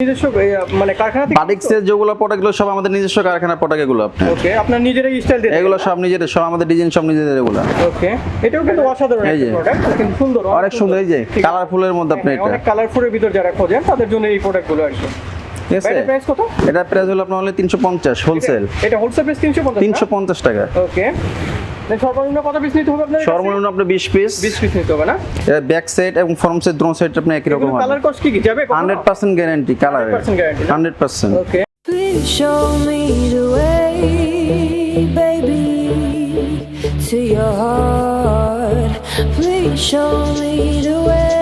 নিজস্ব মানে কারখানা থেকে বাটিক্সের যেগুলো প্রোডাক্টগুলো সব আমাদের নিজস্ব কারখানার প্রোডাক্ট এগুলো। আপনার ওকে আপনার নিজেরাই স্টাইল দিয়ে এগুলো সব নিজেদের সব আমাদের ডিজাইন সব নিজেদের এগুলো। ওকে এটাও কিন্তু অসাধারণ এই একটা যে। প্রোডাক্ট কিন্তু সুন্দর অনেক সুন্দর এই যে কালারফুলের মধ্যে আপনি হ্যাঁ, এটা। অনেক কালারফুলের ভিতর যারা খোঁজেন তাদের জন্য এই প্রোডাক্টগুলো আর কি প্রাইস কত? এটা প্রাইস হলো আপনার তিনশো পঞ্চাশ হোলসেল এটা হোলসেল প্রাইস 350 তিনশো পঞ্চাশ টাকা। ওকে সর্বনিম্ন কত পিস নিতে হবে আপনার সর্বনিম্ন আপনার বিশ পিস 20 পিস নিতে হবে না? এটা ব্যাক সাইড এবং ফ্রন্ট সাইড ড্রোন সাইড আপনি একই রকম হবে। কালার কস্ট কি কি? যাবে hundred percent guarantee colour 100% guarantee না? Hundred percent okay Please show me the way, baby, to your heart. Please show me the way,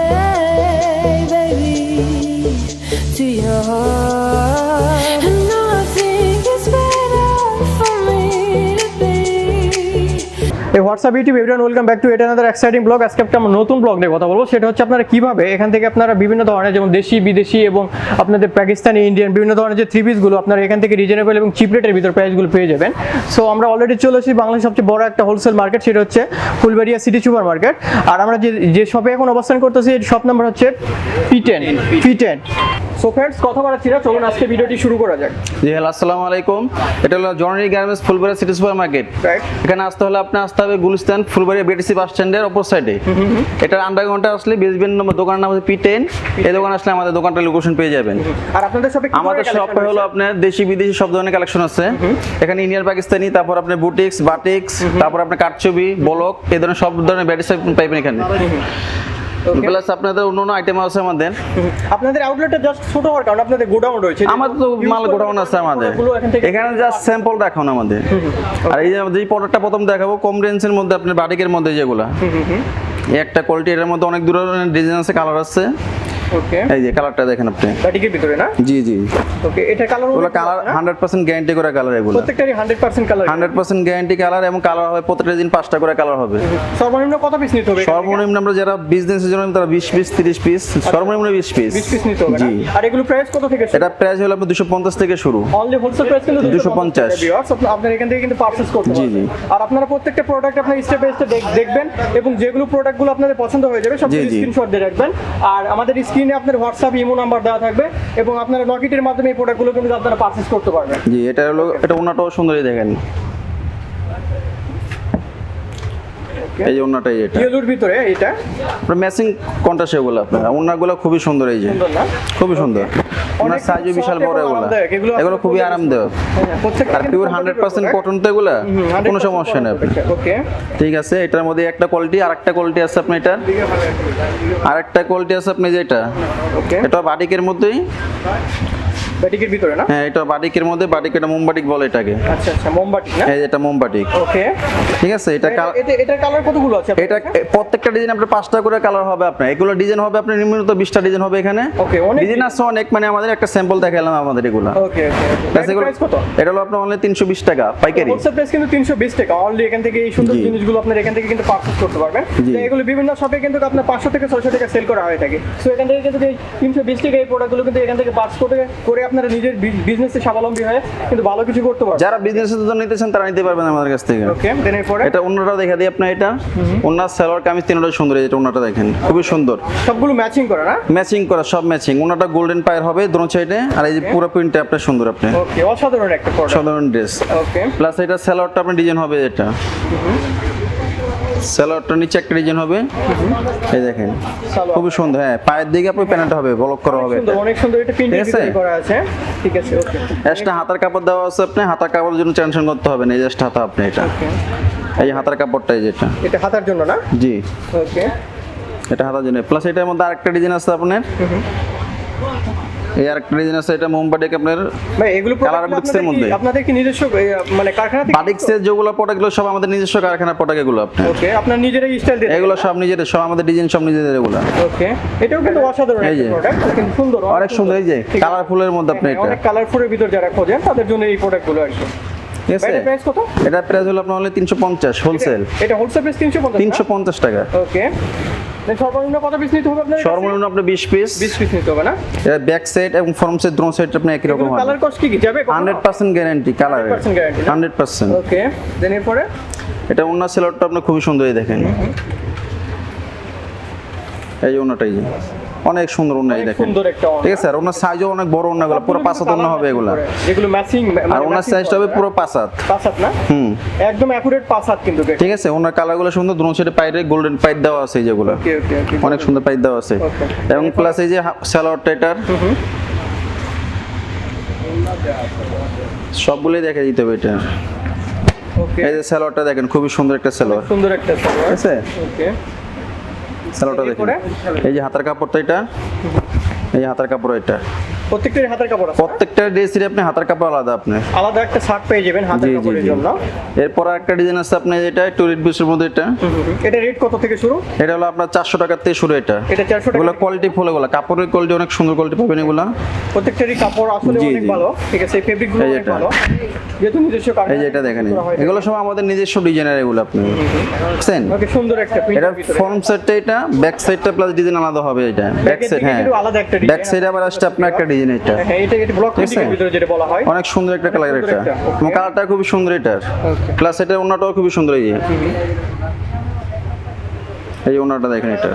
baby, to your heart. WhatsApp YouTube everyone welcome back to এটা another exciting blog আজকে একটা আমরা নতুন blog নিয়ে কথা বলব। সেটা হচ্ছে আপনারা কীভাবে এখান থেকে আপনারা বিভিন্ন ধরনের যেমন দেশি বিদেশি এবং আপনাদের পাকিস্তানি ইন্ডিয়ান বিভিন্ন ধরনের যে থ্রি পিসগুলো আপনারা এখান থেকে রিজনেবল এবং চিপ রেটের ভিতর প্রাইসগুলো পেয়ে যাবেন। সো আমরা অলরেডি চলে এসেছি বাংলাদেশের সবচেয়ে বড় একটা হোলসেল মার্কেট সেটা হচ্ছে ফুলবাড়িয়া সিটি সুপার মার্কেট আর আমরা যে যে শপে এখন অবস্থান করতেছি শপ নাম্বার হচ্ছে P ten P ten so friends কথা বলাচ্ছি না চলুন আজকে ভিডিওটি শুরু করা যাক। জি হ্যালো আসসালামু আলাইকুম। এটা হলো জনারি garments Fulbari city super market right এখানে আসতে হলে আপনি আসতে হবে গুলিস্তান ফুলবাড়ি বিটিসি বাস স্ট্যান্ডের অপর সাইডে এটার আন্ডারগ্রাউন্ডে আসলে বেসবেন নম্বর দোকানের নাম হচ্ছে পি টেন এই দোকান আসলে আমাদের দোকানটা লোকেশন পেয়ে যাবেন। আর আপনাদের শপে আমাদের শপে হলো আপনার দেশি বিদেশি সব ধরনের কালেকশন আছে। এখানে ইন্ডিয়ান পাকিস্তানি তারপর আপনার বুটিক্স বাটিক্স তারপর আপনার কাঠছবি বলক এই ধরনের সব ধরনের ব্যাটিস পাইবেন এখানে. প্লাস আপনাদের অন্য অন্য আইটেম আছে আমাদের। আপনাদের আউটলেটটা জাস্ট ছোট হওয়ার কারণে আপনাদের গোডাউন রয়েছে। আমাদের তো মাল গোডাউন আছে আমাদের। এখান জাস্ট স্যাম্পল দেখানো আমাদের। আর এই যে এই প্রোডাক্টটা প্রথম দেখাবো কম রেঞ্জের মধ্যে আপনার বাটিকের মধ্যে যেগুলা। একটা কোয়ালিটি এর মধ্যে অনেক ধরনের ডিজাইন আছে কালার আছে। ওকে এই যে কালারটা দেখেন আপনি। বাটিকের ভিতরে না? জি জি। ওকে এটা কালার ওগুলো কালার হান্ড্রেড পার্সেন্ট গ্যারান্টি করে কালার এগুলো। প্রত্যেকটারই hundred percent colour hundred percent guarantee colour এবং কালার হবে প্রত্যেকটা দিন পাঁচটা করে কালার হবে। সর্বনিম্ন কত পিস নিতে হবে সর্বনিম্ন আমরা যারা বিজনেসের জন্য তারা বিশ পিস তিরিশ পিস সর্বনিম্ন বিশ পিস বিশ পিস নিতে হবে জি। আর এগুলো প্রাইস কত থেকে এটা প্রাইস হলো আপনার দুশো পঞ্চাশ থেকে শুরু। অনলি হোলসেল প্রাইস কিন্তু 250 ভিউয়ার্স আপনারা এখান থেকে কিন্তু পারচেজ করতে জি, পারবেন। জি। আর আপনারা প্রত্যেকটা প্রোডাক্ট আপনারা স্টেপ বাই স্টেপ দেখবেন এবং যেগুলো প্রোডাক্টগুলো আপনাদের পছন্দ হয়ে যাবে সব জি, জি। স্ক্রিনশট দিয়ে রাখবেন। আর আমাদের স্ক্রিনে আপনার হোয়াটসঅ্যাপ ইমো নাম্বার দেওয়া থাকবে এবং আপনারা নকিটের মাধ্যমে এই প্রোডাক্টগুলো কিন্তু আপনারা পারচেস করতে পারবেন। জি, এটা হলো, এটা ওনাটাও সুন্দরই দেখেন। এই যে ওনাটাই এটা। ইয়েলোর ভিতরে এটা ম্যাচিং কন্ট্রাস্ট এগুলো আপনার ওনাগুলো খুবই সুন্দর এই যে। খুবই সুন্দর। ওনার সাইজও বিশাল বড় এগুলো এগুলো। খুবই আরামদায়ক। হ্যাঁ, আর পিওর হান্ড্রেড পার্সেন্ট কটন তো এগুলো? কোনো সমস্যা নেই ওকে ঠিক আছে এটার মধ্যে একটা কোয়ালিটি আর একটা কোয়ালিটি আছে আপনার এটা? আর একটা কোয়ালিটি আছে আপনি যেটা এটা বাটিকের মধ্যেই ব্যাটিকের ভিতরে না? হ্যাঁ এটা বাটিকের মধ্যে বাটিক এটা মোমবাটিক বলে এটাকে। আচ্ছা আচ্ছা মোমবাতি না? এই এটা মোমবাটিক। ওকে। ঠিক আছে এটা এটা কালার কতগুলো আছে এটা প্রত্যেকটা ডিজাইন আপনার পাঁচটা করে কালার হবে আপনার। এগুলো ডিজাইন হবে আপনার নিম্নত বিশটা ডিজাইন হবে এখানে। Okay, অনেক ডিজাইন আছে অনেক মানে আমাদের একটা স্যাম্পল দেখালাম আমাদের এগুলো। ওকে ওকে এটা হলো আপনার অনলি তিনশো বিশ টাকা পাইকারি। হোলসেল প্রাইস কিন্তু 320 টাকা। অনলি এখান থেকে এই সুন্দর জিনিসগুলো আপনার এখান থেকে কিন্তু পারচেজ করতে পারবেন। তো এগুলো বিভিন্ন শপে কিন্তু আপনার 500 থেকে 600 টাকা সেল করা হয়ে থাকে। সো এখান থেকে কিন্তু এই 320 টাকা এই প্রোডাক্টগুলো কিন্তু এখান থেকে পার্চ করে করে আপনারা নিজের বিজনেসে স্বাবলম্বী হয়ে কিন্তু ভালো কিছু করতে পারবেন। যারা বিজনেসের জন্য নিতেছেন তারা নিতে পারবেন আমাদের কাছ থেকে। ওকে দেন এরপরে? এটা অন্যটাও দেখা দিই আপনার এটা। ওনার সালোয়ার কামিজ তিনটা সুন্দর এই যেটা ওনাটা দেখেন খুবই সুন্দর। সবগুলো ম্যাচিং করা না? ম্যাচিং করা সব ম্যাচিং ওনাটা গোল্ডেন পায়ের হবে দোনো সাইডে আর এই যে পুরো প্রিন্টটা আপনার সুন্দর আপনি। ওকে অসাধারণ একটা সাধারণ ড্রেস ওকে প্লাস এটা সালোয়ারটা আপনার ডিজাইন হবে এটা। সালোয়ারটা নিচে একটা ডিজাইন হবে। এই দেখেন। খুবই সুন্দর হ্যাঁ পায়ের দিকে আপনার প্যানেলটা হবে ব্লক করা হবে। সুন্দর অনেক সুন্দর এটা আছে? করা আছে। ঠিক আছে ওকে। এক্সট্রা হাতার কাপড় দেওয়া আছে আপনি হাতার কাপড়ের জন্য টেনশন করতে হবে না এই জাস্ট হাতা আপনি এটা। এই হাতার কাপড়টাই যেটা। এটা হাতার জন্য না? জি। ওকে। এটা হাতার জন্য। প্লাস এটার মধ্যে আরেকটা ডিজাইন আছে আপনার। এই আরেকটা ডিজাইন আছে এটা মোমবাটিক আপনার ভাই এগুলো product এর মধ্যে। আপনাদের কি নিজস্ব মানে কারখানা থেকে বাটিক্সের যেগুলো প্রোডাক্টগুলো সব আমাদের নিজস্ব কারখানার প্রোডাক্ট এগুলো আপনার। ওকে আপনার নিজেরাই স্টাইল দিয়ে এগুলো সব নিজেদের সব আমাদের ডিজাইন সব নিজেদের এগুলো। ওকে এটাও কিন্তু অসাধারণ একটা প্রোডাক্ট কিন্তু সুন্দর অনেক সুন্দর এই যে। কালারফুলের মধ্যে আপনি হ্যাঁ, এটা। অনেক কালারফুলের ভিতর যারা খোঁজেন তাদের জন্য এই প্রোডাক্টগুলো এটা প্রাইস কত? এটা প্রাইস হলো আপনার তিনশো পঞ্চাশ হোলসেল এটা হোলসেল প্রাইস 350 তিনশো পঞ্চাশ টাকা। ওকে সর্বনিম্ন কত পিস নিতে হবে আপনার সর্বনিম্ন আপনার বিশ পিস 20 পিস নিতে হবে না? এটা ব্যাক সাইড এবং ফ্রন্ট সাইড দ্রোন সাইড আপনি একই রকম হবে। কালার কস্ট কি কি? যাবে গ্যারান্টি কালার 100% guarantee না? হান্ড্রেড পার্সেন্ট ওকে দেন এরপরে? এটা অন্য সেলরটা আপনার খুবই সুন্দরই দেখেন। এই অন্যটাই অনেক সুন্দর ওন্না এই দেখেন। সুন্দর একটা ঠিক আছে আর ওনার সাইজও অনেক বড় ওন্নাগুলো পুরো পাঁচ হাত ওন্না হবে এগুলা। যেগুলো ম্যাচিং আর ওনার সাইজটা হবে পুরো পাঁচ হাত পাঁচ হাত না? হুম। একদম অ্যাকুরেট পাঁচ হাত কিন্তু ঠিক আছে ওনার কালারগুলো সুন্দর দুনো সাইডে পাইরে গোল্ডেন পাইপ দেওয়া আছে যেগুলো। ওকে ওকে ওকে অনেক সুন্দর পাইপ দেওয়া আছে. এবং প্লাস এই যে স্যালোয়ারটা এটার সবগুলোই দেখা দিতে হবে এটা। ওকে এই যে স্যালোয়ারটা দেখেন খুবই সুন্দর একটা স্যালোয়ার সুন্দর একটা সালোয়ার ঠিক আছে? ওকে স্যালোয়ারটা দেখুন? এই যে হাতার কাপড়টা এটা এই হাতের কাপড় এটা প্রত্যেকটার হাতের কাপড় আছে। প্রত্যেকটা ড্রেসের আপনি হাতার কাপড় আলাদা আপনি আলাদা একটা শার্ট পেয়ে যাবেন হাতের কাপড়ের জন্য। এরপর একটা ডিজাইন আছে আপনার এটা টুরিট বিশের মধ্যে এটা। এটা রেট কত থেকে শুরু? এটা হলো আপনার চারশো টাকার থেকে শুরু এটা। এটা 400 টাকা কোয়ালিটি ফুল এগুলো। কাপড়ের কোয়ালিটি অনেক সুন্দর কোয়ালিটি পাবেন এগুলো। প্রত্যেকটারই কাপড় আসলে অনেক ভালো। ঠিক আছে ফেব্রিকগুলো অনেক ভালো। যেহেতু নিজস্ব এই যে এটা দেখেন। এগুলো সব আমাদের নিজস্ব ডিজাইনের এগুলো আপনি বুঝছেন? ওকে সুন্দর একটা এটা। ফ্রন্ট সাইডটা এটা ব্যাক সাইডটা প্লাস ডিজাইন আলাদা হবে এটা। ব্যাক সাইড হ্যাঁ। আলাদা একটা design ব্যাক সাইডে আবার আসছে আপনার একটা ডিজাইন এটা। হ্যাঁ এটা এটা ব্লক প্রিন্টিং ভিতরে যেটা বলা হয়। অনেক সুন্দর একটা কালার এটা। okay. এবং কালারটা খুবই সুন্দর এটার. প্লাস এটা ওনাটাও খুবই সুন্দর এই এই ওনাটা দেখেন এটা।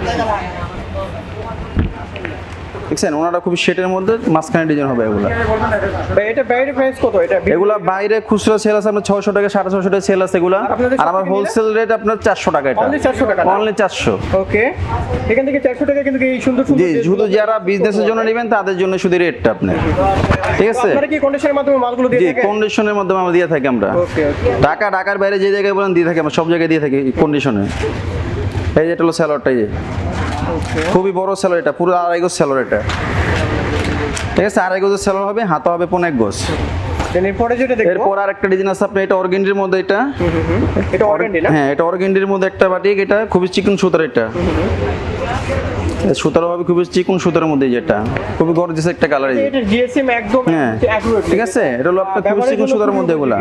দেখছেন ওনারা খুবই শেটের মধ্যে মাঝখানে ডিজাইন হবে এগুলা। ভাই, এটা বাইরে প্রাইস কত? এটা এগুলা বাইরে খুচরা সেল আছে আপনার ছয়শো টাকা সাড়ে ছশো টাকা সেল আছে এগুলা। আর আমার হোলসেল রেট আপনার চারশো টাকা এটা। Only 400 টাকা? অনলি চারশো। ওকে এখান থেকে 400 টাকা কিন্তু এই সুন্দর সুন্দর জি শুধু যারা বিজনেসের জন্য নেবেন তাদের জন্য শুধু রেটটা আপনি ঠিক আছে? আপনারা কি কন্ডিশনের মাধ্যমে মালগুলো দিয়ে জি থাকেন? কন্ডিশনের মাধ্যমে আমরা দিয়ে থাকি আমরা। ওকে ওকে ঢাকা ঢাকার বাইরে যে জায়গায় বলেন দিয়ে থাকি আমরা সব জায়গায় দিয়ে থাকি কন্ডিশনে এই যে এটা হলো স্যালোয়ারটা এই খুবই বড় সেলর এটা পুরো আড়াই গোজ সেলর এটা। ঠিক আছে আড়াই গোজের সেলর হবে হাতা হবে পনেরো এক গোজ। এরপরে যেটা দেখব? এরপর আর একটা ডিজাইন আছে আপনি এটা অর্গেন্ডির মধ্যে এটা। এটা অর্গানডি না? হ্যাঁ এটা অর্গেন্ডির মধ্যে একটা বাটিক এটা খুবই চিকন সুতার এটা। সুতার হবে খুবই চিকন সুতার মধ্যে যেটা। খুবই গর্জিয়াস একটা কালার এটা জিএসএম একদম হ্যাঁ ঠিক আছে? এটা হলো আপনার খুবই চিকন সুতার মধ্যে এগুলা?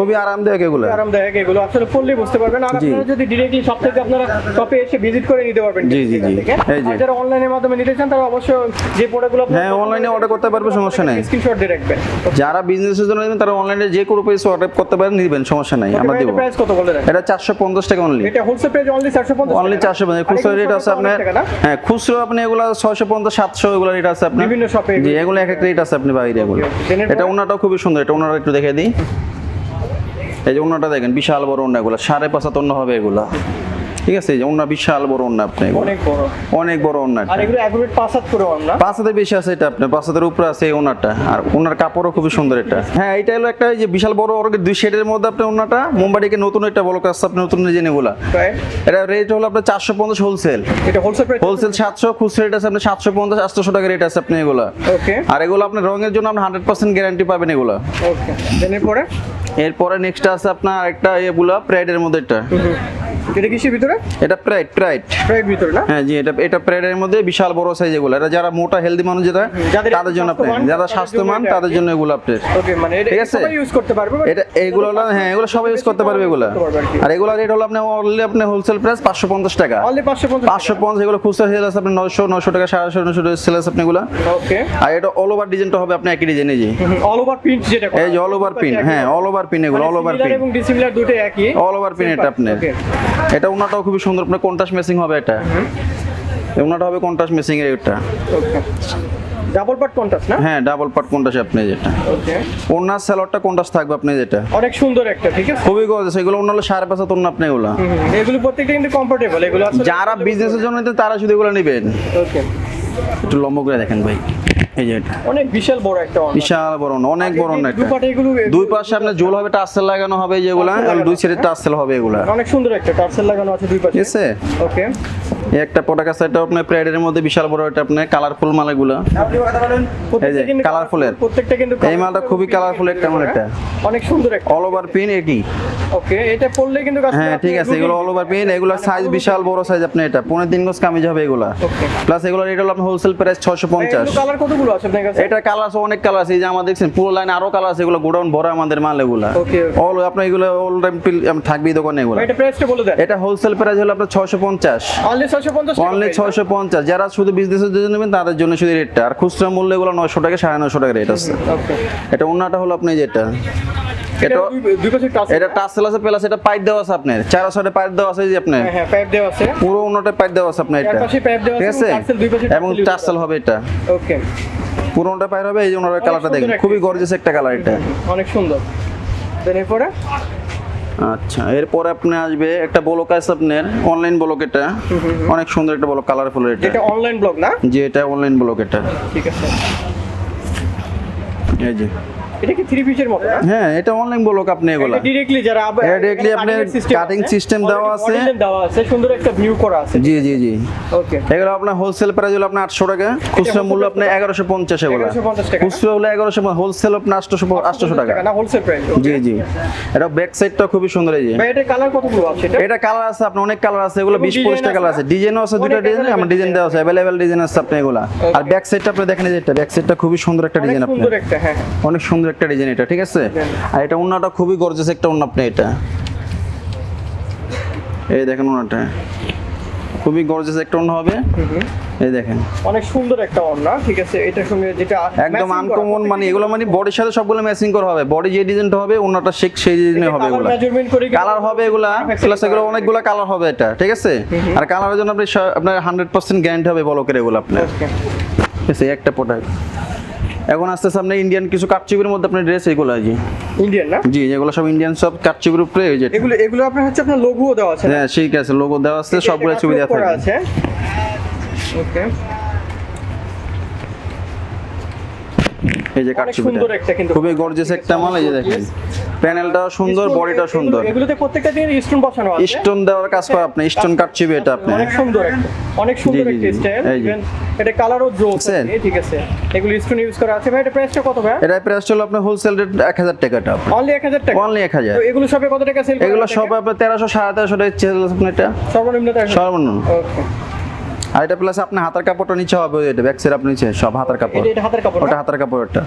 খুবই আরামদায়ক এগুলা। আরামদায়ক এগুলো। আসলে বুঝতে পারবেন। আর আপনারা যদি সব থেকে আপনারা শপে এসে ভিজিট করে নিতে পারবেন। জি, জি, জি। এই যে। যারা অনলাইনের মাধ্যমে নিতে চান তারা অবশ্যই যে প্রোডাক্টগুলো হ্যাঁ, এ order করতে পারবে, সমস্যা নাই। স্ক্রিনশট দিয়ে রাখবেন। যারা বিজনেসের জন্য নেবেন তারা অনলাইনে যে কোনো পেজ অর্ডার করতে পারেন নিবেন সমস্যা নাই আমরা দেবো। প্রাইস কত বলে রাখেন এটা চারশো পঞ্চাশ টাকা অনলি এটা হোলসেল প্রাইস অনলি 450 অনলি চারশো পঞ্চাশ। খুচরো রেট আছে আপনার হ্যাঁ খুচরো আপনি এগুলো ছয়শো পঞ্চাশ সাতশো এগুলো রেট আছে আপনি বিভিন্ন শপে জি এগুলো এক এক রেট আছে আপনি বাইরে এগুলো. এটা ওনাটাও খুবই সুন্দর এটা ওনাটা একটু দেখে দিই। এই যে ওনাটা দেখেন বিশাল বড় ওনা এগুলো সাড়ে পাঁচাত অন্য হবে এগুলো। ঠিক আছে যে ওনা বিশাল বড় ওনা আপনি অনেক বড়। অনেক বড় ওনা আর এগুলো অ্যাকুরেট পাঁচ হাত করে আমরা পাঁচ হাতের বেশি আছে এটা আপনার পাঁচ হাতের উপরে আছে এই ওনাটা আর ওনার কাপড়ও খুবই সুন্দর এটা। হ্যাঁ এটা হলো একটা এই যে বিশাল বড় অর্গের দুই শেডের মধ্যে আপনার ওনাটা মুম্বাইকে নতুন একটা বড় কাজ আপনি নতুন জেনে এগুলা এটা রেট হলো আপনার চারশো পঞ্চাশ হোলসেল এটা হোলসেল হোলসেল সাতশো খুচরা রেট আছে আপনার সাতশো পঞ্চাশ আটশো টাকা রেট আছে আপনি এগুলা। ওকে আর এগুলো আপনার রঙের জন্য আপনি হান্ড্রেড পার্সেন্ট গ্যারান্টি পাবেন এগুলো। ওকে দেন এরপরে? এরপরে নেক্সট আছে আপনার একটা এগুলা প্রাইডের মধ্যে একটা এটা কিসের ভিতরে? এটা প্রাইড প্রাইড প্রাইড ভিতরে না? হ্যাঁ জি এটা এটা প্রাইডের মধ্যে বিশাল বড় সাইজ এগুলো। এটা যারা মোটা হেলদি মানুষ যাদের তাদের জন্য আপনি যারা স্বাস্থ্যবান তাদের জন্য এগুলো আপনার ওকে মানে এটা সবাই ইউজ করতে পারবে? এটা এইগুলো হলো হ্যাঁ এগুলো সবাই ইউজ করতে পারবে এগুলো। আর। এগুলো রেট হলো আপনি অনলি আপনি হোলসেল প্রাইস পাঁচশো পঞ্চাশ টাকা। অনলি 550 পাঁচশো পঞ্চাশ এগুলো খুচরা সেল আছে আপনি নয়শো নয়শো টাকা সাড়ে নয়শো টাকা সেল আছে আপনি এগুলো। ওকে আর এটা অল ওভার ডিজাইনটা হবে আপনি একই ডিজাইনে জি। অল ওভার প্রিন্ট যেটা এই যে অল ওভার পিন হ্যাঁ অল ওভার পিন এগুলো অল ওভার পিন এবং ডিসিমিলার দুটো একই। অল ওভার পিন এটা আপনার। Okay. এটা ওনাটাও খুবই সুন্দর। আপনার কন্ট্রাস্ট মেসিং হবে এটা। ওনাটা হবে কন্ট্রাস্ট মেসিং এর এটা। ডাবল পার্ট কন্ট্রাস্ট না? হ্যাঁ ডাবল পার্ট কন্ট্রাস্ট আপনি যেটা। ওকে। ওনার স্যালোয়ারটা কন্ট্রাস্ট থাকবে আপনি যেটা। অনেক সুন্দর একটা ঠিক আছে? খুবই গজ এগুলো অন্য হলো সাড়ে পাঁচ হাত আপনি এগুলো। এগুলো প্রত্যেকটা কিন্তু কমফোর্টেবল এগুলো যারা বিজনেসের জন্য তারা শুধু এগুলো নেবেন। ওকে। একটু লম্বা করে দেখেন ভাই। এই যে এটা। অনেক বিশাল বড় একটা বিশাল বড় অনেক বড় না দুই এটা দুই পাশে আপনার জোল হবে টার্সেল লাগানো হবে যেগুলা দুই সাইডে? টার্সেল হবে এগুলা। অনেক সুন্দর একটা টার্সেল লাগানো আছে দুই পাশে। ঠিক আছে? ওকে। একটা আছে এটা আপনার প্রাইডের মধ্যে বিশাল বড় এটা আপনার কালারফুল মাল এগুলা এই যে, এর। প্রত্যেকটা কিন্তু এই মালটা খুবই কালারফুল একটা মাল এটা। অনেক সুন্দর একটা। অল ওভার পিন এটি ওকে এটা পড়লে কিন্তু আসলে হ্যাঁ ঠিক আছে এগুলো অল ওভার পিন এগুলো সাইজ বিশাল বড় সাইজ আপনি এটা। পনেরো তিন গজ কামিজ হবে এগুলা। Okay. প্লাস এগুলো রেট হলো আপনার হোলসেল প্রাইস ছশো পঞ্চাশ। কালার কতগুলো আছে আপনার কাছে? এটা কালার আছে অনেক কালার আছে এই যে আমাদের দেখছেন পুরো লাইন আরও কালার আছে এগুলো গোডাউন ভরা আমাদের মাল এগুলা। okay. অল আপনার এগুলো অল টাইম থাকবেই দোকানে এগুলো। এটা প্রাইসটা বলে দেন। এটা হোলসেল প্রাইস হলো আপনার ছশো পঞ্চাশ। অনলি 650 অনলি ছয়শো পঞ্চাশ। যারা শুধু বিজনেসের জন্য নেবেন তাদের জন্য শুধু রেটটা আর খুচরা মূল্য এগুলো নয়শো টাকা সাড়ে নয়শো টাকা রেট আছে। এটা অন্যটা হলো আপনি যেটা। এটা এটা টাসেল আছে প্লাস এটা পাইপ দেওয়া আছে আপনার। চার সাইডে পাইপ দেওয়া আছে যে আপনার। হ্যাঁ হ্যাঁ পাইপ দেওয়া আছে। পুরো অন্যটা পাইপ দেওয়া আছে আপনার এটা। ঠিক আছে? এবং টাসেল হবে এটা। ওকে পুরোটা হবে এই যে ওনার কালারটা দেখেন। খুবই গর্জিয়াস একটা কালার এটা। অনেক সুন্দর। দেন এরপরে? আচ্ছা এরপর আপনি আসবে একটা ব্লক আছে আপনার অনলাইন ব্লক এটা। অনেক সুন্দর একটা ব্লক কালারফুল এটা। এটা অনলাইন ব্লক না? যে এটা অনলাইন ব্লক এটা। ঠিক আছে। এই যে। এটা কি থ্রি পিসের মতো হ্যাঁ এটা অনলাইন ব্লক আপনি এগুলা। ডিরেক্টলি যারা আব- এটা directly এখানে আপনার cutting system cutting আছে, system দেওয়া আছে। দেওয়া আছে সুন্দর একটা ভিউ করা আছে। জি জি জি। ওকে এগুলো আপনার হোলসেল প্রাইস হলো আপনার আটশো টাকা খুচরা মূল্য আপনার এগারোশো পঞ্চাশ এগুলো। 1150 টাকা। খুচরা হলো এগারোশো হোলসেল আপনার টাকা। না হোলসেল প্রাইস জি জি। এটা ব্যাক সাইডটা খুবই সুন্দর এই যে। ভাই এটা কালার কতগুলো আছে? এটা এটা কালার আছে আপনার অনেক কালার আছে এগুলো এবং বিশ design পঁচিশটা আছে কালার আছে। ডিজাইনও আছে দুটো ডিজাইন আমার ডিজাইন দেওয়া আছে অ্যাভেলেবেল ডিজাইন আছে আপনার এগুলা। আর ব্যাক সাইডটা আপনি দেখেন এই যে এটা ব্যাক সাইডটা খুবই সুন্দর একটা ডিজাইন আপনার সুন্দর একটা হ্যাঁ হ্যাঁ। অনেক সুন্দর একটা ডিজাইন এটা ঠিক আছে? আর এটা ওনাটা খুবই গর্জিয়াস একটা ওনা আপনি এটা। এই দেখেন ওনাটা খুবই গর্জিয়াস একটা ওনা হবে। এই দেখেন। অনেক সুন্দর একটা ওড়না ঠিক আছে? এটার সঙ্গে যেটা একদম আনকমন মানে এগুলো মানে বডির সাথে সবগুলো ম্যাচিং করা হবে। বডি যে ডিজাইনটা হবে ওনাটা শেখ সেই ডিজাইনে হবে এগুলো। কালার হবে এগুলা প্লাস এগুলো অনেকগুলো কালার হবে এটা ঠিক আছে? আর কালারের জন্য আপনি আপনার হান্ড্রেড পার্সেন্ট গ্যারান্টি হবে বলকের এগুলো আপনার। ঠিক আছে একটা প্রোডাক্ট এখন আস্তে সামনে ইন্ডিয়ান কিছু কাটচিপের মধ্যে আপনার ড্রেস এগুলো আছে ইন্ডিয়ান না? জি যেগুলো সব ইন্ডিয়ান সব কাটচিপের উপরে হয়ে যে। এগুলো এগুলো আপনার হচ্ছে আপনার লোগোও দেওয়া আছে হ্যাঁ ঠিক আছে লোগো দেওয়া আছে সবগুলো ছবি দেওয়া আছে। ওকে এই যে অনেক কাটচিবিটা সুন্দর একটা কিন্তু খুবই গর্জিয়াস একটা মাল এই যে দেখেন। প্যানেলটাও সুন্দর এগুলো- সুন্দর। এগুলোতে প্রত্যেকটা দিয়ে স্টোন বসানো আছে। স্টোন দেওয়ার কাজ করে আপনি স্টোন কাটচিবি এটা আপনি অনেক সুন্দর অনেক সুন্দর একটা স্টাইল এটা কালারও আছে? ঠিক আছে। এগুলো স্টোন ইউজ করা আছে। ভাই এটা প্রাইসটা কত ভাই? এটা প্রাইস হলো আপনার হোলসেল রেট এক হাজার টাকাটা অনলি 1000 টাকা? অনলি এক হাজার। তো এগুলো সবে কত টাকা সেল এগুলো সব আপনার তেরোশো সাড়ে তেরোশো টাকা চেল আপনার এটা। সর্বনিম্ন সর্বনিম্ন। ওকে আর এটা প্লাস আপনি হাতার কাপড়টা নিচে হবে এটা ব্যাক সাইড আপনি নিচে সব হাতের কাপড়। এটা হাতার কাপড় ওটা হাতের কাপড় এটা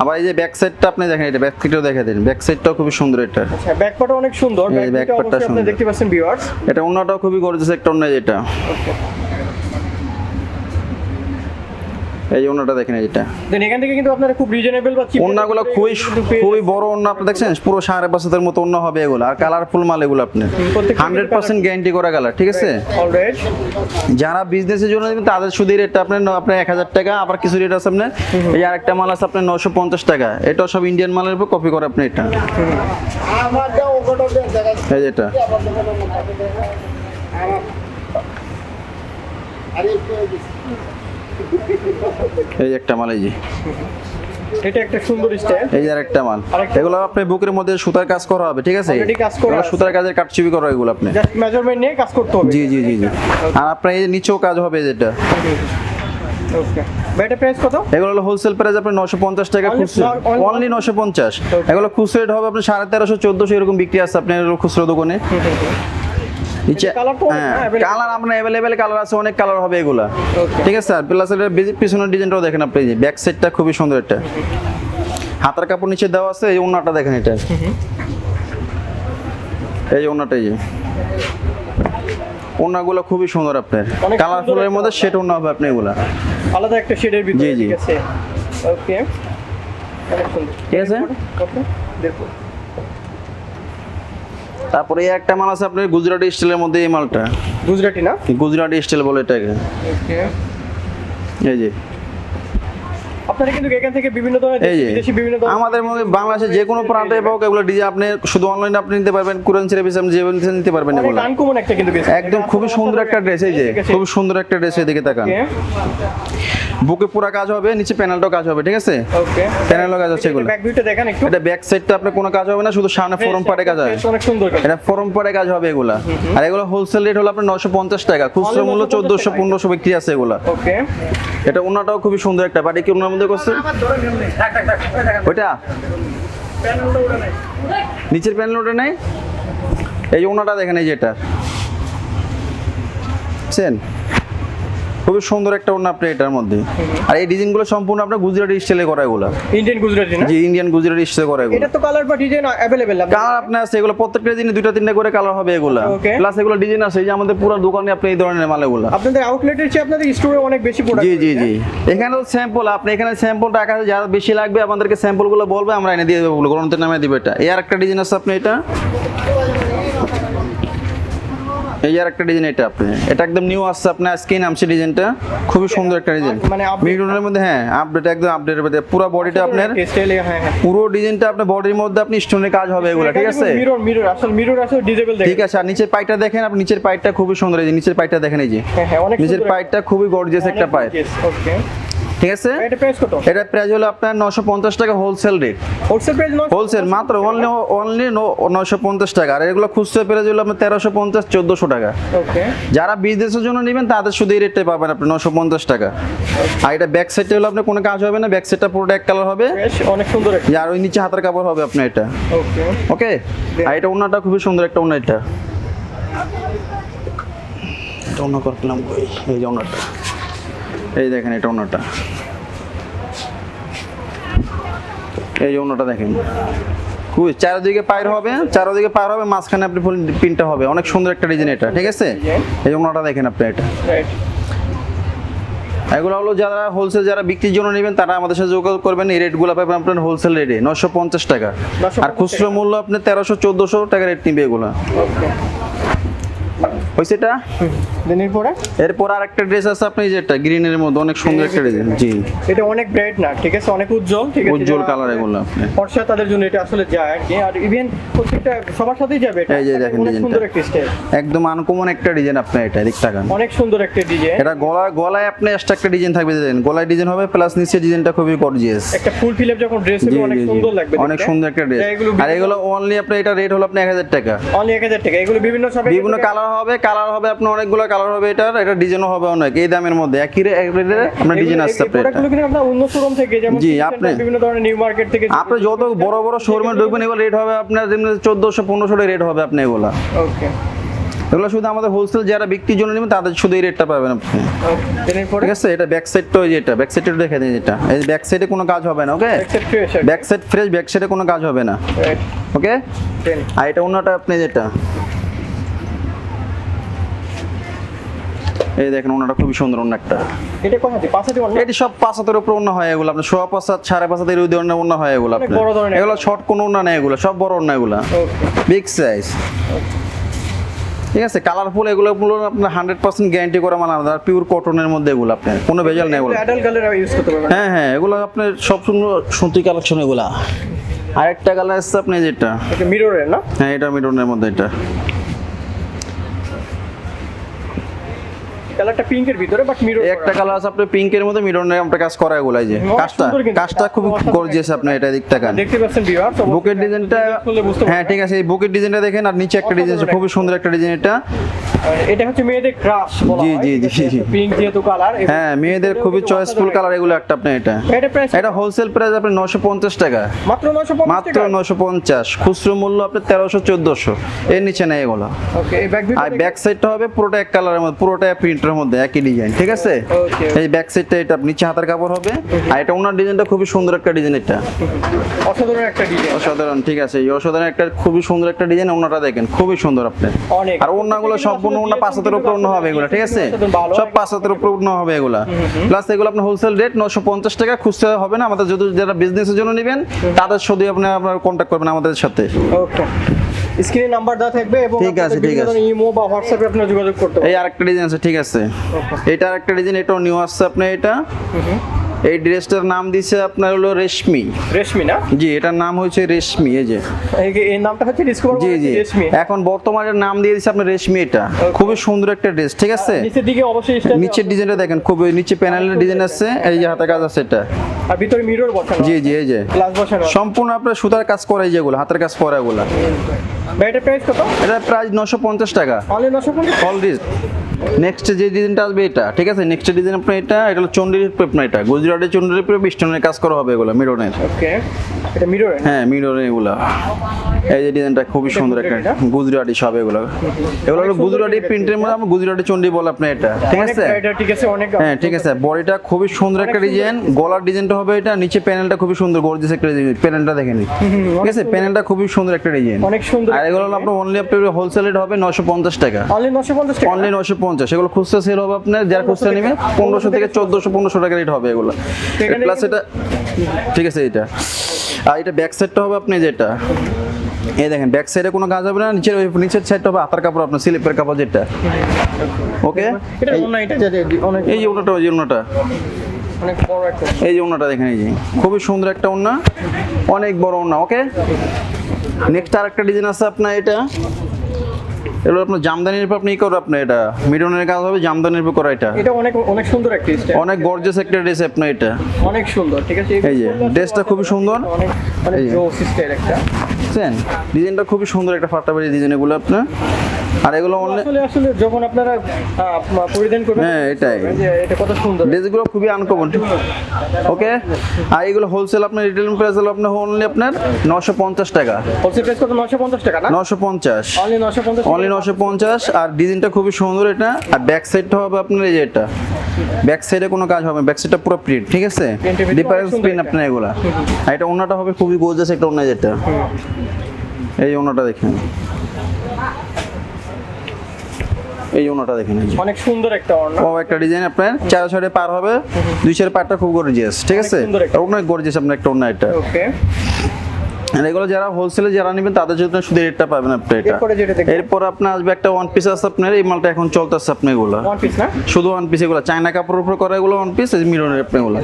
আবার এই যে ব্যাক সাইডটা আপনি দেখেন এটা ব্যাক সাইডটাও দেখে দিন। ব্যাক সাইডটাও খুব সুন্দর এটা। আচ্ছা ব্যাক অনেক সুন্দর। ব্যাক পার্টটা আপনি সুন্দর। দেখতে পাচ্ছেন ভিউয়ার্স এটা অন্যটাও খুবই গর্জিয়াস একটা অন্য যেটা। এই অন্যটা দেখেন এই যেটা। দেন এখান থেকে কিন্তু আপনারা খুব রিজনেবল বা চিপ ওন্নাগুলো খুবই খুবই বড় ওন্না আপনি দেখছেন? পুরো সাড়ে পাঁচের মতো ওন্না হবে এগুলো। আর কালারফুল মাল এগুলো আপনি প্রত্যেকটা হান্ড্রেড পার্সেন্ট গ্যারান্টি করা কালার ঠিক আছে? যারা বিজনেসের জন্য নেবেন তাদের শুধু রেটটা আপনার ন- আপনার এক হাজার টাকা আবার কিছু রেট আছে আপনার এই আরেকটা মাল আছে আপনার নশো পঞ্চাশ টাকা। এটাও সব ইন্ডিয়ান মালের উপর কপি করে আপনি এটা। এই যে এটা। এই যে একটা মাল এই যে। এটা একটা সুন্দর স্টাইল এই মাল। এগুলো আপনি বুকের মধ্যে সুতার কাজ করা হবে ঠিক আছে? Already কাজ করা সুতার কাজের করা এগুলো আপনি। জাস্ট মেজারমেন্ট নিয়ে কাজ করতে হবে। জি জি জি জি। আর আপনার এই নিচেও কাজ হবে যেটা। ওকে ভাই এটা প্রাইস কত? এগুলো হলো হোলসেল প্রাইস টাকা খুচরো। অনলি. এগুলো খুচরো হবে আপনার সাড়ে তেরোশো চোদ্দোশো এরকম বিক্রি আছে আপনার খুচরো দোকানে। কালার আপনার অ্যাভেলেবেল কালার আছে অনেক কালার হবে এগুলা। ঠিক আছে স্যার প্লাস পিছনের ডিজাইনটাও দেখেন আপনি ব্যাক সাইডটা খুবই সুন্দর এটা হাতার কাপড় নিচে দেওয়া আছে এই ওনাটা দেখেন এটা। এই যে ওনাটা এই ওনাগুলো খুবই সুন্দর আপনার। কালারফুলের মধ্যে একটা সেট ওনা হবে আপনি এগুলা। আলাদা একটা শেডের ভিতরে জি, জি। ঠিক আছে। ওকে ঠিক আছে? দেখো তারপরে একটা মাল আছে আপনার গুজরাটি স্টাইলের মধ্যে এই মালটা। গুজরাটি না? গুজরাটি স্টাইল বলে এটাকে। ওকে এই যে। আপনারা কিন্তু এখান থেকে বিভিন্ন ধরনের এই যে দেশি বিভিন্ন ধরনের আমাদের মধ্যে বাংলাদেশে যে কোনো প্রান্তে পাবো এগুলো ডিজাইন আপনি শুধু অনলাইনে আপনি নিতে পারবেন ছেড়ে বেশি আপনি যেভাবে নিতে পারবেন অনেক এগুলো। আনকমন একটা কিন্তু একদম খুবই সুন্দর একটা ড্রেস এই যে খুবই সুন্দর একটা ড্রেস এদিকে তাকান। বুকে পুরো কাজ হবে নিচে প্যানেলটাও কাজ হবে ঠিক আছে? ওকে প্যানেলও কাজ আছে এগুলো। ব্যাক ভিউটা দেখেন একটু। এটা ব্যাক সাইডটা আপনার কোনো কাজ হবে না শুধু সামনে ফরম পাটে কাজ হবে অনেক সুন্দর এটা ফরম পাটে কাজ হবে এগুলা। আর এগুলো হোলসেল রেট হলো আপনার নশো পঞ্চাশ টাকা। খুচরো মূল্য 950 চোদ্দশো টাকা। পনেরোশো বিক্রি আছে এগুলা। ওকে এটা ওনাটাও খুবই সুন্দর একটা বাড়ি কি ওনার মধ্যে করছে? ওইটা? নিচের প্যানেল ওটা নেই? এই যে ওনাটা দেখেন এই যেটা বুঝছেন? খুবই সুন্দর একটা ওড়না আপনি এটার মধ্যে। আর এই ডিজাইনগুলো সম্পূর্ণ আপনার গুজরাটি স্টাইলে করা এগুলো। ইন্ডিয়ান গুজরাটি না? জি ইন্ডিয়ান গুজরাটি স্টাইলে করা এগুলো। এটা তো কালার বা ডিজাইন অ্যাভেলেবেল কালার আপনার আছে এগুলো প্রত্যেকটা দিনে দুইটা তিনটা করে কালার হবে এগুলো। প্লাস এগুলো ডিজাইন আছে এই যে আমাদের পুরো দোকানে আপনি এই ধরনের মাল এগুলো আপনাদের আউটলেটের চেয়ে আপনাদের স্টোরে অনেক বেশি প্রোডাক্ট জি জি জি। এখানে তো স্যাম্পল আপনি এখানে স্যাম্পল টাকা যারা বেশি লাগবে আমাদেরকে স্যাম্পলগুলো বলবে আমরা এনে দিয়ে দেবো গ্রন্থের নামে দিবে এটা। এই আর একটা ডিজাইন আছে আপনি এটা। এই আর একটা ডিজাইন এটা আপনি। এটা একদম নিউ আসছে আপনার আজকেই নামছে ডিজাইনটা খুবই সুন্দর একটা ডিজাইন মানে মিডনের মধ্যে হ্যাঁ আপডেট একদম আপডেটের মধ্যে। পুরো বডিটা আপনার হ্যাঁ হ্যাঁ। পুরো ডিজাইনটা আপনার বডির মধ্যে আপনি স্টোনের কাজ হবে এগুলো ঠিক আছে? মিরর মিরর আসলে মিরর আছে ডিজেবল ঠিক আছে আর নিচের পাইটা দেখেন আপনি নিচের পাইটটা খুবই সুন্দর এই যে নিচের পাইটটা দেখেন এই যে। হ্যাঁ হ্যাঁ অনেক নিচের পাইটটা খুবই গর্জিয়াস একটা পাইট ওকে ঠিক আছে? এটা প্রাইস কত? এটা প্রাইস হলো আপনার নশো পঞ্চাশ টাকা wholesale rate wholesale price wholesale মাত্র অনলি অনলি নশো পঞ্চাশ টাকা। আর এগুলো খুচরা প্রাইস হলো আপনার তেরোশো পঞ্চাশ চোদ্দোশো টাকা। ওকে যারা বিজনেসের জন্য নেবেন তাদের শুধু এই রেটটাই পাবেন আপনি নশো পঞ্চাশ টাকা। আর এটা ব্যাক সাইডটা হলো আপনার কোনো কাজ হবে না ব্যাক সাইডটা পুরোটা এক কালার হবে। অনেক সুন্দর একটা। আর ওই নিচে হাতের কাপড় হবে আপনার এটা। ওকে ওকে আর এটা ওনাটা খুবই সুন্দর একটা ওনা এটা। এটা ওনা করলাম কই? এই যে ওনাটা এই দেখেন এটা ওনাটা। এই যে ওনাটা দেখেন। খুবই চারিদিকে পায়ের হবে চারিদিকে পায়ের হবে মাঝখানে আপনি ফুল পিনটা হবে। অনেক সুন্দর একটা ডিজাইন এটা ঠিক আছে? এই ওনাটা দেখেন আপনি এটা। এগুলো হলো যারা হোলসেল যারা বিক্রির জন্য নেবেন তারা আমাদের সাথে যোগাযোগ করবেন। এই রেটগুলো পাবেন আপনার হোলসেল রেটে নশো পঞ্চাশ টাকা। 950 আর খুচরো মূল্য আপনি তেরোশো চোদ্দোশো টাকা রেট নিবে এগুলো। হয়েছে এটা দেনের পরে এরপর আর একটা ড্রেস আছে আপনি যেটা গ্রিনের মধ্যে অনেক সুন্দর একটা ডিজাইন জি। এটা অনেক ব্রাইট না ঠিক আছে? অনেক উজ্জ্বল ঠিক আছে? উজ্জ্বল কালার এগুলো আপনি। ফর্সা তাদের জন্য এটা আসলে যায় আর কি। আর ইভেন প্রত্যেকটা সবার সাথেই যাবে এটা। এই যে দেখেন সুন্দর একটা স্টাইল একদম আনকমন একটা ডিজাইন আপনার এটা এদিক তাকান। অনেক সুন্দর একটা ডিজাইন এটা গলা গলায় আপনি এক্সট্রা একটা ডিজাইন থাকবে দেখেন। গলায় ডিজাইন হবে প্লাস নিচে ডিজাইনটা খুবই গর্জিয়াস একটা ফুল ফিল যখন ড্রেস হবে অনেক সুন্দর লাগবে অনেক সুন্দর একটা ড্রেস আর এগুলো অনলি আপনার এটা রেট হলো এক হাজার টাকা। অনলি 1000 টাকা। এগুলো বিভিন্ন সবে বিভিন্ন কালার হবে কালার হবে আপনার অনেকগুলো কালার হবে এটার এটা ডিজাইনও হবে অনেক এই দামের মধ্যে। একই রে- এক রেটে আপনার ডিজাইন আসছে থেকে যেমন জি, আপনি- বিভিন্ন ধরনের নিউ মার্কেট থেকে আপনি যত বড় বড় শোরুমে ঢুকবেন এগুলো রেট হবে আপনার যেমনি চোদ্দোশো পনেরোশো রেট হবে আপনি এগুলো। ওকে এগুলো শুধু আমাদের হোলসেল যারা বিক্রির জন্য নেবেন তাদের শুধু এই রেটটা পাবেন আপনি। ঠিক আছে এটা ব্যাক সাইডটা ওই যে এটা ব্যাক সাইডটা দেখে দিন এটা। এই ব্যাক সাইডে কোনো কাজ হবে না okay back side fresh back সাইডে কোনো কাজ হবে না। ওকে আর এটা অন্যটা আপনি যেটা এই দেখেন ওনাটা খুবই সুন্দর অন্য একটা। এটা পাঁচ সব পাঁচ হাতের উপর অন্য হয় এগুলো। আপনার সোয়া পাঁচ হাত সাড়ে পাঁচ হাতের ওই ধরনের অন্য হয় এগুলো আপনার। এগুলো শর্ট কোনো অন্য নেই এগুলো সব বড় অন্য এগুলো। বিগ সাইজ ঠিক আছে কালারফুল এগুলো পুরো আপনার হান্ড্রেড পার্সেন্ট গ্যারান্টি করা মাল আমাদের পিওর কটনের মধ্যে এগুলো আপনার। কোনো ভেজাল নেই এগুলো। ইউজ করতে পারবেন হ্যাঁ হ্যাঁ এগুলো আপনার সব সুন্দর সুতি কালেকশন এগুলা। আরেকটা কালার আসছে আপনি যেটা। মিররের না? হ্যাঁ এটা মিডনের মধ্যে এটা। কালারটা পিঙ্কের ভিতরে বাট মিরর একটা কালার আছে আপনার পিঙ্কের মধ্যে আমরা কাজ করা যে। কাজটা কাজটা খুব গর্জিয়াস আপনার এটা দেখতে পাচ্ছেন বুকের ডিজাইনটা হ্যাঁ ঠিক আছে এই বুকের ডিজাইনটা দেখেন আর নিচে একটা ডিজাইন খুবই সুন্দর একটা ডিজাইন এটা। এটা হচ্ছে মেয়েদের ক্রাশ বলা জি, জি, জি, জি। পিঙ্ক যেহেতু কালার হ্যাঁ মেয়েদের খুবই চয়েসফুল কালার এগুলো একটা আপনার এটা। এটা প্রাইস এটা হোলসেল প্রাইস আপনার নশো পঞ্চাশ টাকা। মাত্র 950 মাত্র টাকা? নশো পঞ্চাশ। খুচরো মূল্য আপনার তেরোশো চোদ্দোশো। এর নিচে নেই এগুলো। ওকে এই ব্যাক সাইডটা হবে পুরোটা এক কালারের মধ্যে পুরোটা প্রিন্টের মধ্যে একই ডিজাইন ঠিক আছে? এই ব্যাক সাইডটা এটা নিচে হাতের কাপড় হবে। আর এটা ওনার ডিজাইনটা খুবই সুন্দর একটা ডিজাইন এটা। অসাধারণ একটা ডিজাইন অসাধারণ ঠিক আছে? এই অসাধারণ একটা খুবই সুন্দর একটা ডিজাইন ওনাটা দেখেন খুবই সুন্দর আপনি। আর ওনাগুলো সম্পূর্ণ ওনা পাঁচ হাতের উপর ওনা হবে এগুলো ঠিক আছে? সব পাঁচ হাতের উপর ওনা হবে এগুলো। প্লাস এগুলো আপনার হোলসেল রেট নশো পঞ্চাশ টাকা খুচরা হবে না। আমাদের যদি যারা বিজনেসের জন্য নেবেন তাদের শুধু আপনি আপনার কন্ট্যাক্ট করবেন আমাদের সাথে। ওকে স্ক্রিনে নাম্বার দেওয়া থাকবে এবং ঠিক আছে, ঠিক আছে। ইমো বা হোয়াটসঅ্যাপে আপনি যোগাযোগ করতে পারেন এই আরেকটা ডিজাইন আছে ঠিক আছে। এটা আরেকটা ডিজাইন এটাও নিউ আসছে আপনার এটা। এই ড্রেসটার নাম দিছে আপনার হলো রেশমি। রেশমি না? জি এটার নাম হচ্ছে রেশমি এই যে। এই- নামটা হচ্ছে ডিসকভার জি জি। রেশমি। এখন বর্তমানে নাম দিয়ে দিচ্ছে আপনার রেশমি এটা। খুবই সুন্দর একটা ড্রেস ঠিক আছে? নিচের দিকে অবশ্যই নিচের ডিজাইনটা দেখেন খুবই নিচে প্যানেলের ডিজাইন আছে এই যে হাতে কাজ আছে এটা। আর ভিতরে মিরর বসানো জি জি এই যে। গ্লাস বসানো সম্পূর্ণ আপনার সুতার কাজ করে যেগুলো হাতের কাজ করা এগুলো এটা প্রাইস কত? এটা প্রাইস নশো পঞ্চাশ টাকা। অনলি নশো পঞ্চাশ? অলরেডি নেক্সট যে ডিজাইনটা আসবে এটা ঠিক আছে? নেক্সট ডিজাইন আপনার এটা এটা হলো চন্ডির আপনার এটা। গুজরাটের চন্ডির উপরে বিষ্টনের কাজ করা হবে এগুলো মিরনের ওকে এটা মিরর হ্যাঁ মিরনের এগুলো। এই যে ডিজাইনটা খুবই সুন্দর একটা গুজরাটি সব এগুলো। এগুলো হলো গুজরাটি প্রিন্টের মধ্যে আমরা গুজরাটি চন্ডি বলে আপনার এটা। ঠিক আছে? এটা ঠিক আছে অনেক হ্যাঁ ঠিক আছে। বডিটা খুবই সুন্দর একটা ডিজাইন গলার ডিজাইনটা হবে এটা নিচে প্যানেলটা খুবই সুন্দর গর্জিয়াস একটা ডিজাইন প্যানেলটা দেখে নিন। ঠিক আছে? প্যানেলটা খুবই সুন্দর একটা ডিজাইন অনেক সুন্দর আর এগুলো আপনার অনলি আপনার হোলসেল রেট হবে নশো পঞ্চাশ টাকা। অনলি নশো পঞ্চাশ টাকা? অনলি নশো পঞ্চাশ। এগুলো খুচরা সেল হবে আপনার যারা খুচরা নেবে পনেরোশো থেকে চোদ্দোশো। পনেরোশো টাকা রেট হবে এগুলো। প্লাস এটা ঠিক আছে এটা। আর এটা ব্যাক সাইডটা হবে আপনি যেটা। এই দেখেন ব্যাক সাইডে কোনো কাজ হবে না নিচের নিচের সাইডটা হবে আতার কাপড় আপনার স্লিপের কাপড় যেটা। ওকে এটা এটা এই যে ওনাটা ওই যে ওনাটা এই যে ওনাটা দেখেন এই যে। খুবই সুন্দর একটা ওনা অনেক বড় ওনা ওকে নেক্সট আরেকটা ডিজাইন আছে আপনার এটা? এগুলো আপনার জামদানির উপর আপনি করো আপনার এটা মিডনের কাজ হবে জামদানির উপর করা এটা। এটা অনেক অনেক সুন্দর একটা স্টাইল অনেক গর্জিয়াস একটা ড্রেস আপনার এটা। অনেক সুন্দর ঠিক আছে? এই যে, ড্রেসটা খুবই সুন্দর। অনেক যে। জোস স্টাইল একটা। বুঝছেন ডিজাইনটা খুবই সুন্দর একটা ফাটাবাড়ি ডিজাইন এগুলো আপনার। আর এগুলো আসলে আসলে যখন আপনারা পরিধান করবেন হ্যাঁ, এটাই। যে এটা কত সুন্দর। ড্রেসগুলো খুবই আনকমন ওকে আর এগুলো হোলসেল আপনার রিটেল প্রাইস হলো আপনার অনলি আপনার নশো পঞ্চাশ টাকা। হোলসেল প্রাইস কত? 950 টাকা না? নশো পঞ্চাশ। অনলি 950 অনলি নশো পঞ্চাশ আর ডিজাইনটা খুবই সুন্দর এটা। আর ব্যাক সাইডটা হবে আপনার এই যে এটা। ব্যাক সাইডে কোনো কাজ হবে ব্যাক সাইডটা পুরো প্রিন্ট ঠিক আছে? ডিফারেন্স প্রিন্ট আপনার এগুলা। আর এটা ওনাটা হবে খুবই গোজাস একটা ওনা যেটা। এই ওনাটা দেখেন। এই ওনাটা দেখেন অনেক সুন্দর একটা অর্ণ ও একটা ডিজাইন আপনার চার সাইডে পার হবে দুই সাইডে পারটা খুব গর্জিয়াস ঠিক আছে। অনেক গর্জিয়াস আপনার একটা ওনা এটা। ওকে আর এগুলো যারা হোলসেলে যারা নেবেন তাদের জন্য শুধু রেটটা পাবেন আপনি এটা। এরপরে আপনার আসবে একটা ওয়ান পিস আছে আপনার এই মালটা এখন চলতেছে আপনি এগুলো। ওয়ান পিস না? শুধু ওয়ান পিস এগুলো। চায়না কাপড়ের উপর করা এগুলো ওয়ান পিস মিরনের আপনি এগুলো।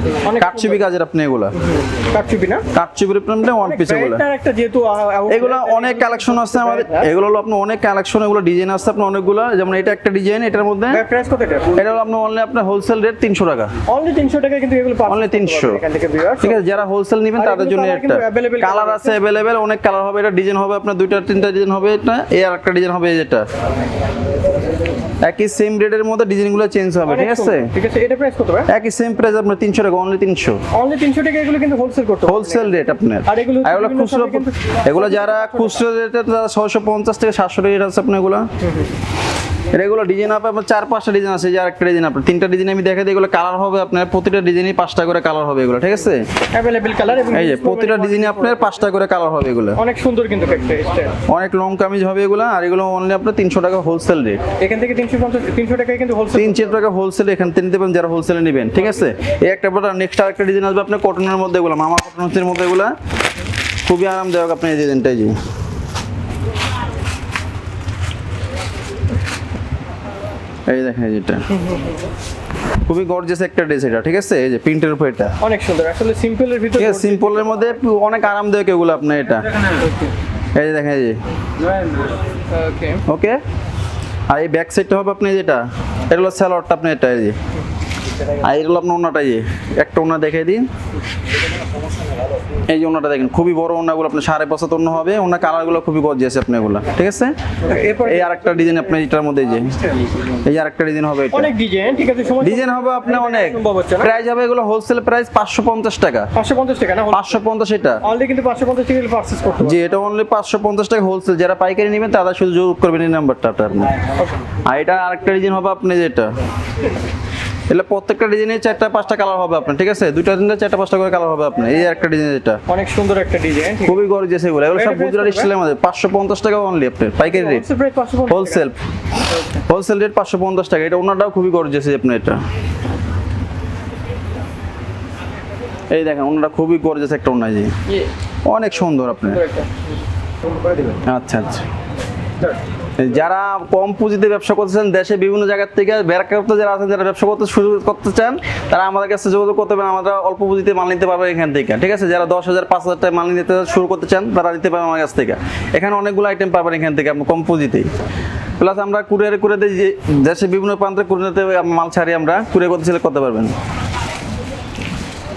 কাটছবি কাজের আপনি এগুলো। কাটচুপি না? কাটছবির আপনি ওয়ান পিস এগুলো। একটা যেহেতু এগুলো অনেক কালেকশন আছে আমাদের। এগুলো হলো আপনার অনেক কালেকশন এগুলো ডিজাইন আছে আপনার অনেকগুলো। যেমন এটা একটা ডিজাইন এটার মধ্যে প্রাইস কত এটা? এটা হলো আপনার অনলি আপনার হোলসেল রেট তিনশো টাকা। অনলি 300 টাকা কিন্তু এগুলো Only 300 এখান থেকে ভিউয়ার্স ঠিক আছে যারা হোলসেল নেবেন তাদের জন্য একটা। কালার আছে অ্যাভেলেবেল অনেক কালার হবে এটা ডিজাইন হবে আপনার দুইটা তিনটা ডিজাইন হবে এটা এ আর একটা ডিজাইন হবে যেটা। একই সেম রেটের মধ্যে ডিজাইনগুলো চেঞ্জ হবে ঠিক আছে? ঠিক আছে এটা প্রাইস কত ভাই? একই সেম প্রাইস আপনার তিনশো টাকা অনলি তিনশো। অনলি 300 টাকা এগুলো কিন্তু হোলসেল করতে হোলসেল রেট আপনার। আর এগুলো এগুলো খুচরো এগুলো যারা খুচরো রেটে তারা ছশো পঞ্চাশ থেকে সাতশো রেট আছে আপনার এগুলো। এগুলো ডিজাইন হবে আপনার চার পাঁচটা ডিজাইন আছে যার একটা ডিজাইন আপনার। তিনটা ডিজাইন আমি দেখাই দিই এগুলো কালার হবে আপনার প্রতিটা ডিজাইনই পাঁচটা করে কালার হবে এগুলো ঠিক আছে? অ্যাভেলেবল কালার এবং এই যে প্রতিটা ডিজাইনে আপনার পাঁচটা করে কালার হবে এগুলো। অনেক সুন্দর কিন্তু অনেক লং কামিজ হবে এগুলো আর এগুলো অনলি আপনার তিনশো টাকা হোলসেল রেট এখান থেকে 350 300 টাকায় কিন্তু হোলসেল তিন চার টাকা হোলসেল এখান থেকে নিতে পারেন যারা হোলসেলে নেবেন ঠিক আছে? এই একটা প্রোডাক্ট নেক্সট আরেকটা ডিজাইন আসবে আপনার কটনের মধ্যে এগুলো মামা কটনের মধ্যে এগুলো। খুবই আরামদায়ক আপনার এই ডিজাইনটাই যে। এই দেখেন যেটা। খুবই গর্জিয়াস একটা ড্রেস এটা ঠিক আছে? এই যে প্রিন্টের উপর এটা। অনেক সুন্দর আসলে সিম্পলের ভিতরে সিম্পলের মধ্যে অনেক আরামদায়ক এগুলো আপনার এটা। এই যে দেখেন এই যে। ওকে ওকে আর এই ব্যাক সাইডটা হবে আপনি যেটা। এটা হলো স্যালোয়ারটা আপনি এটা এই যে। আর এটা হলো আপনার ওনাটা এই একটা ওনা দেখে দিন। এই যে ওনাটা দেখেন খুবই বড় ওনাগুলো আপনার সাড়ে পাঁচ হাত হবে ওনার কালারগুলো খুবই গর্জিয়াস আপনি এগুলো ঠিক আছে? এই আরেকটা ডিজাইন আপনি এটার মধ্যে এই যে এই আরেকটা ডিজাইন হবে এটা। অনেক ডিজাইন ঠিক আছে ডিজাইন হবে আপনার অনেক। প্রাইস হবে এগুলো হোলসেল প্রাইস পাঁচশো পঞ্চাশ টাকা। 550 টাকা না পাঁচশো পঞ্চাশ এটা। অলরেডি কিন্তু 550 টাকা পারচেজ করতে জি এটা অনলি পাঁচশো পঞ্চাশ টাকা হোলসেল যারা পাইকারি নেবেন তারা শুধু যোগ করবেন এই নাম্বারটা আপনার। আর এটা আরেকটা ডিজাইন হবে আপনি যেটা। এগুলো প্রত্যেকটা ডিজাইনে চারটা পাঁচটা কালার হবে আপনার ঠিক আছে? দুইটা তিনটা চারটা পাঁচটা করে কালার হবে আপনার এই একটা ডিজাইন এটা। অনেক সুন্দর একটা ডিজাইন খুবই গর্জিয়াস এগুলো এগুলো সব এটা গুজরাটি স্টাইলের মধ্যে। পাঁচশো পঞ্চাশ টাকা অনলি আপনার পাইকারি রেট হোলসেল হোলসেল রেট পাঁচশো পঞ্চাশ টাকা এটা ওনাটাও খুবই গর্জিয়াস আপনার এটা। এই দেখেন ওনাটা খুবই গর্জিয়াস একটা ওনা জি অনেক সুন্দর আপনার। আচ্ছা আচ্ছা। যারা কম পুঁজিতে ব্যবসা করতেছেন, দেশে বিভিন্ন জায়গার থেকে বেড়াকারতে যারা আছেন, যারা ব্যবসা করতে শুরু করতে চান, তারা আমাদের কাছে যোগাযোগ করতে পারেন। আমরা অল্প পুঁজিতে মাল নিতে পারব এখান থেকে। ঠিক আছে? যারা দশ হাজার, পাঁচ হাজার টাকা মাল নিতে শুরু করতে চান, তারা নিতে পারেন আমার কাছ থেকে। এখানে অনেকগুলো আইটেম পাবেন এখান থেকে আপনি কম পুঁজিতেই। প্লাস আমরা কুরিয়ারে করে দিই দেশে বিভিন্ন প্রান্তে কুরিয়ারতে মাল ছাড়িয়ে আমরা কুরিয়ার করতে করতে পারবেন।